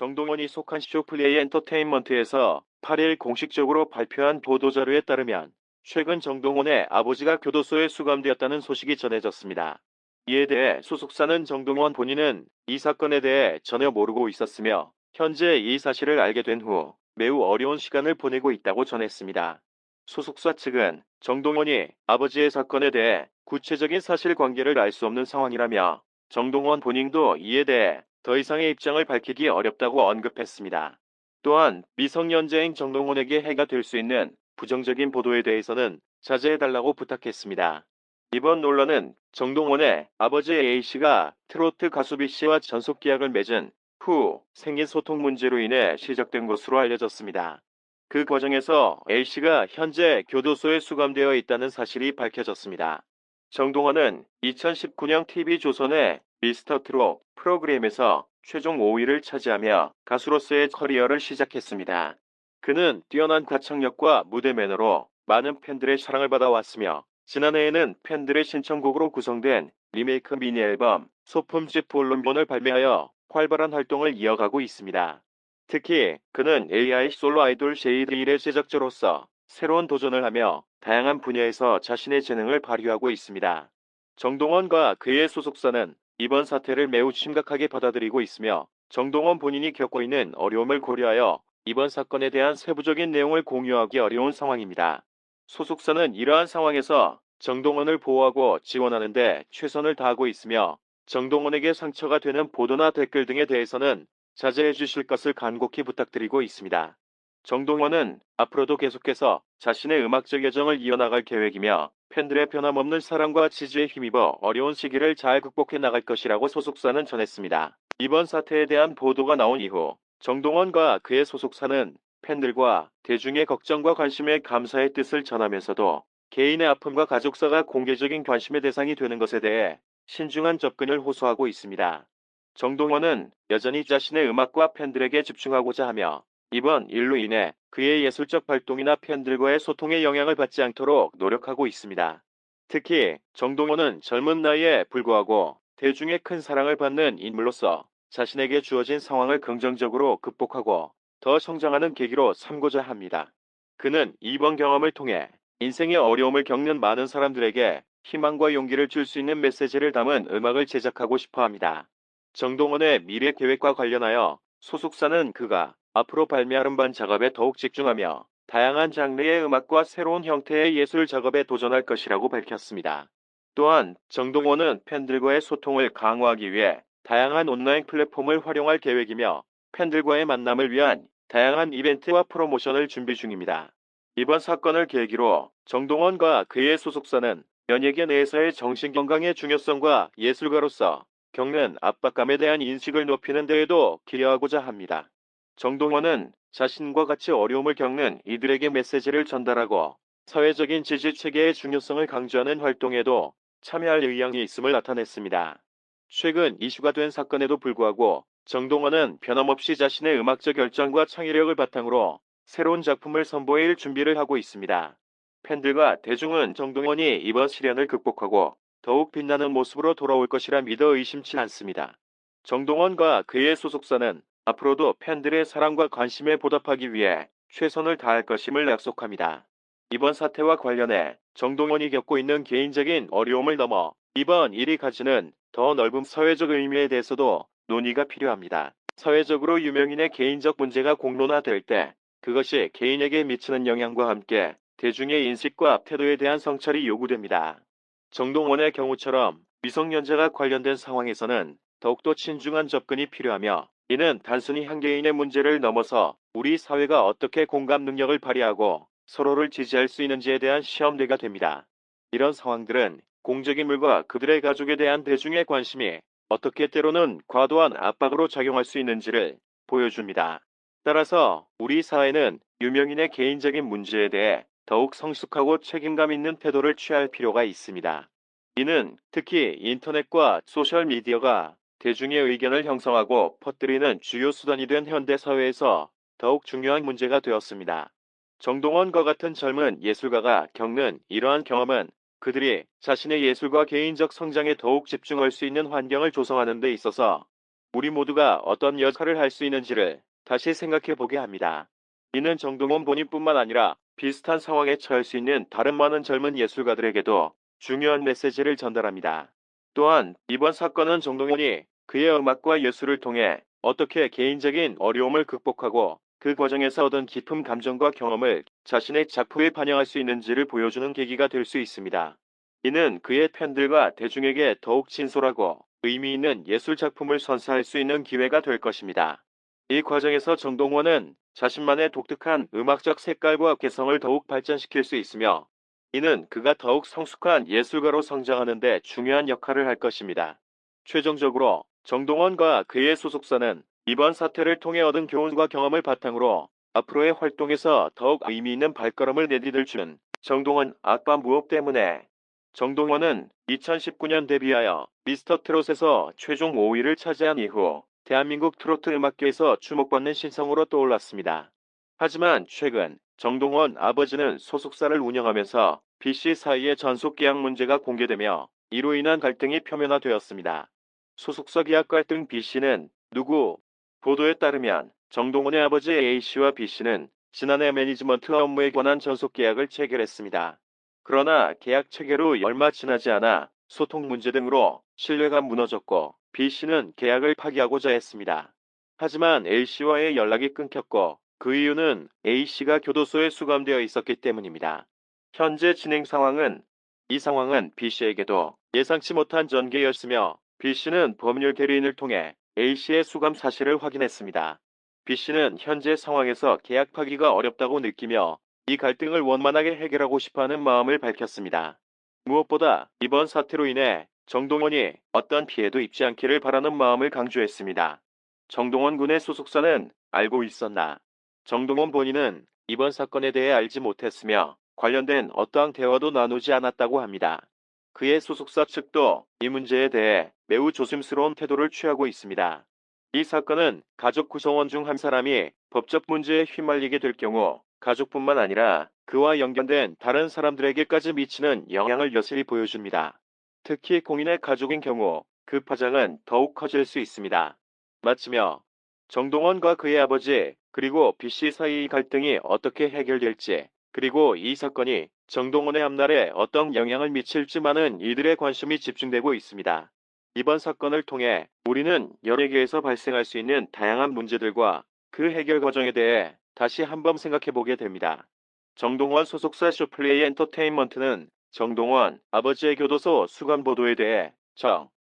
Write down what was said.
정동원이 속한 쇼플레이 엔터테인먼트에서 8일 공식적으로 발표한 보도자료에 따르면 최근 정동원의 아버지가 교도소에 수감되었다는 소식이 전해졌습니다. 이에 대해 소속사는 정동원 본인은 이 사건에 대해 전혀 모르고 있었으며 현재 이 사실을 알게 된 후 매우 어려운 시간을 보내고 있다고 전했습니다. 소속사 측은 정동원이 아버지의 사건에 대해 구체적인 사실관계를 알 수 없는 상황이라며 정동원 본인도 이에 대해 더 이상의 입장을 밝히기 어렵다고 언급했습니다. 또한 미성년자인 정동원에게 해가 될 수 있는 부정적인 보도에 대해서는 자제해달라고 부탁했습니다. 이번 논란은 정동원의 아버지 A씨가 트로트 가수 B씨와 전속 계약을 맺은 후 생긴 소통 문제로 인해 시작된 것으로 알려졌습니다. 그 과정에서 A씨가 현재 교도소에 수감되어 있다는 사실이 밝혀졌습니다. 정동원은 2019년 TV조선의 미스터 트롯 프로그램에서 최종 5위를 차지하며 가수로서의 커리어를 시작했습니다. 그는 뛰어난 가창력과 무대 매너로 많은 팬들의 사랑을 받아왔으며 지난해에는 팬들의 신청곡으로 구성된 리메이크 미니 앨범 소품집 볼론본을 발매하여 활발한 활동을 이어가고 있습니다. 특히 그는 AI 솔로 아이돌 제이드일의 제작자로서 새로운 도전을 하며 다양한 분야에서 자신의 재능을 발휘하고 있습니다. 정동원과 그의 소속사는 이번 사태를 매우 심각하게 받아들이고 있으며 정동원 본인이 겪고 있는 어려움을 고려하여 이번 사건에 대한 세부적인 내용을 공유하기 어려운 상황입니다. 소속사는 이러한 상황에서 정동원을 보호하고 지원하는데 최선을 다하고 있으며 정동원에게 상처가 되는 보도나 댓글 등에 대해서는 자제해 주실 것을 간곡히 부탁드리고 있습니다. 정동원은 앞으로도 계속해서 자신의 음악적 여정을 이어나갈 계획이며 팬들의 변함없는 사랑과 지지에 힘입어 어려운 시기를 잘 극복해 나갈 것이라고 소속사는 전했습니다. 이번 사태에 대한 보도가 나온 이후 정동원과 그의 소속사는 팬들과 대중의 걱정과 관심에 감사의 뜻을 전하면서도 개인의 아픔과 가족사가 공개적인 관심의 대상이 되는 것에 대해 신중한 접근을 호소하고 있습니다. 정동원은 여전히 자신의 음악과 팬들에게 집중하고자 하며 이번 일로 인해 그의 예술적 활동이나 팬들과의 소통에 영향을 받지 않도록 노력하고 있습니다. 특히 정동원은 젊은 나이에 불구하고 대중의 큰 사랑을 받는 인물로서 자신에게 주어진 상황을 긍정적으로 극복하고 더 성장하는 계기로 삼고자 합니다. 그는 이번 경험을 통해 인생의 어려움을 겪는 많은 사람들에게 희망과 용기를 줄 수 있는 메시지를 담은 음악을 제작하고 싶어 합니다. 정동원의 미래 계획과 관련하여 소속사는 그가 앞으로 발매할 음반 작업에 더욱 집중하며 다양한 장르의 음악과 새로운 형태의 예술 작업에 도전할 것이라고 밝혔습니다. 또한 정동원은 팬들과의 소통을 강화하기 위해 다양한 온라인 플랫폼을 활용할 계획이며 팬들과의 만남을 위한 다양한 이벤트와 프로모션을 준비 중입니다. 이번 사건을 계기로 정동원과 그의 소속사는 연예계 내에서의 정신건강의 중요성과 예술가로서 겪는 압박감에 대한 인식을 높이는 데에도 기여하고자 합니다. 정동원은 자신과 같이 어려움을 겪는 이들에게 메시지를 전달하고 사회적인 지지 체계의 중요성을 강조하는 활동에도 참여할 의향이 있음을 나타냈습니다. 최근 이슈가 된 사건에도 불구하고 정동원은 변함없이 자신의 음악적 열정과 창의력을 바탕으로 새로운 작품을 선보일 준비를 하고 있습니다. 팬들과 대중은 정동원이 이번 시련을 극복하고 더욱 빛나는 모습으로 돌아올 것이라 믿어 의심치 않습니다. 정동원과 그의 소속사는 앞으로도 팬들의 사랑과 관심에 보답하기 위해 최선을 다할 것임을 약속합니다. 이번 사태와 관련해 정동원이 겪고 있는 개인적인 어려움을 넘어 이번 일이 가지는 더 넓은 사회적 의미에 대해서도 논의가 필요합니다. 사회적으로 유명인의 개인적 문제가 공론화될 때 그것이 개인에게 미치는 영향과 함께 대중의 인식과 태도에 대한 성찰이 요구됩니다. 정동원의 경우처럼 미성년자가 관련된 상황에서는 더욱더 신중한 접근이 필요하며 이는 단순히 한 개인의 문제를 넘어서 우리 사회가 어떻게 공감 능력을 발휘하고 서로를 지지할 수 있는지에 대한 시험대가 됩니다. 이런 상황들은 공적인물과 그들의 가족에 대한 대중의 관심이 어떻게 때로는 과도한 압박으로 작용할 수 있는지를 보여줍니다. 따라서 우리 사회는 유명인의 개인적인 문제에 대해 더욱 성숙하고 책임감 있는 태도를 취할 필요가 있습니다. 이는 특히 인터넷과 소셜미디어가 대중의 의견을 형성하고 퍼뜨리는 주요 수단이 된 현대 사회에서 더욱 중요한 문제가 되었습니다. 정동원과 같은 젊은 예술가가 겪는 이러한 경험은 그들이 자신의 예술과 개인적 성장에 더욱 집중할 수 있는 환경을 조성하는 데 있어서 우리 모두가 어떤 역할을 할 수 있는지를 다시 생각해 보게 합니다. 이는 정동원 본인뿐만 아니라 비슷한 상황에 처할 수 있는 다른 많은 젊은 예술가들에게도 중요한 메시지를 전달합니다. 또한 이번 사건은 정동원이 그의 음악과 예술을 통해 어떻게 개인적인 어려움을 극복하고 그 과정에서 얻은 깊은 감정과 경험을 자신의 작품에 반영할 수 있는지를 보여주는 계기가 될 수 있습니다. 이는 그의 팬들과 대중에게 더욱 진솔하고 의미 있는 예술 작품을 선사할 수 있는 기회가 될 것입니다. 이 과정에서 정동원은 자신만의 독특한 음악적 색깔과 개성을 더욱 발전시킬 수 있으며 이는 그가 더욱 성숙한 예술가로 성장하는 데 중요한 역할을 할 것입니다. 최종적으로 정동원과 그의 소속사는 이번 사태를 통해 얻은 교훈과 경험을 바탕으로 앞으로의 활동에서 더욱 의미 있는 발걸음을 내디딜 준 정동원 아빠 무엇 때문에 정동원은 2019년 데뷔하여 미스터 트롯에서 최종 5위를 차지한 이후 대한민국 트로트 음악계에서 주목받는 신성으로 떠올랐습니다. 하지만 최근 정동원 아버지는 소속사를 운영하면서 B씨 사이의 전속 계약 문제가 공개되며 이로 인한 갈등이 표면화되었습니다. 소속사 계약 갈등 B씨는 누구? 보도에 따르면 정동원의 아버지 A씨와 B씨는 지난해 매니지먼트 업무에 관한 전속 계약을 체결했습니다. 그러나 계약 체결 후 얼마 지나지 않아 소통 문제 등으로 신뢰가 무너졌고 B씨는 계약을 파기하고자 했습니다. 하지만 A씨와의 연락이 끊겼고 그 이유는 A씨가 교도소에 수감되어 있었기 때문입니다. 현재 진행 상황은 이 상황은 B씨에게도 예상치 못한 전개였으며 B씨는 법률 대리인을 통해 A씨의 수감 사실을 확인했습니다. B씨는 현재 상황에서 계약 파기가 어렵다고 느끼며 이 갈등을 원만하게 해결하고 싶어하는 마음을 밝혔습니다. 무엇보다 이번 사태로 인해 정동원이 어떤 피해도 입지 않기를 바라는 마음을 강조했습니다. 정동원 군의 소속사는 알고 있었나? 정동원 본인은 이번 사건에 대해 알지 못했으며 관련된 어떠한 대화도 나누지 않았다고 합니다. 그의 소속사 측도 이 문제에 대해 매우 조심스러운 태도를 취하고 있습니다. 이 사건은 가족 구성원 중 한 사람이 법적 문제에 휘말리게 될 경우 가족뿐만 아니라 그와 연결된 다른 사람들에게까지 미치는 영향을 여실히 보여줍니다. 특히 공인의 가족인 경우 그 파장은 더욱 커질 수 있습니다. 마치며 정동원과 그의 아버지 그리고 B씨 사이의 갈등이 어떻게 해결될지 그리고 이 사건이 정동원의 앞날에 어떤 영향을 미칠지 많은 이들의 관심이 집중되고 있습니다. 이번 사건을 통해 우리는 여러 개에서 발생할 수 있는 다양한 문제들과 그 해결 과정에 대해 다시 한번 생각해 보게 됩니다. 정동원 소속사 쇼플레이 엔터테인먼트는 정동원 아버지의 교도소 수감 보도에 대해 정,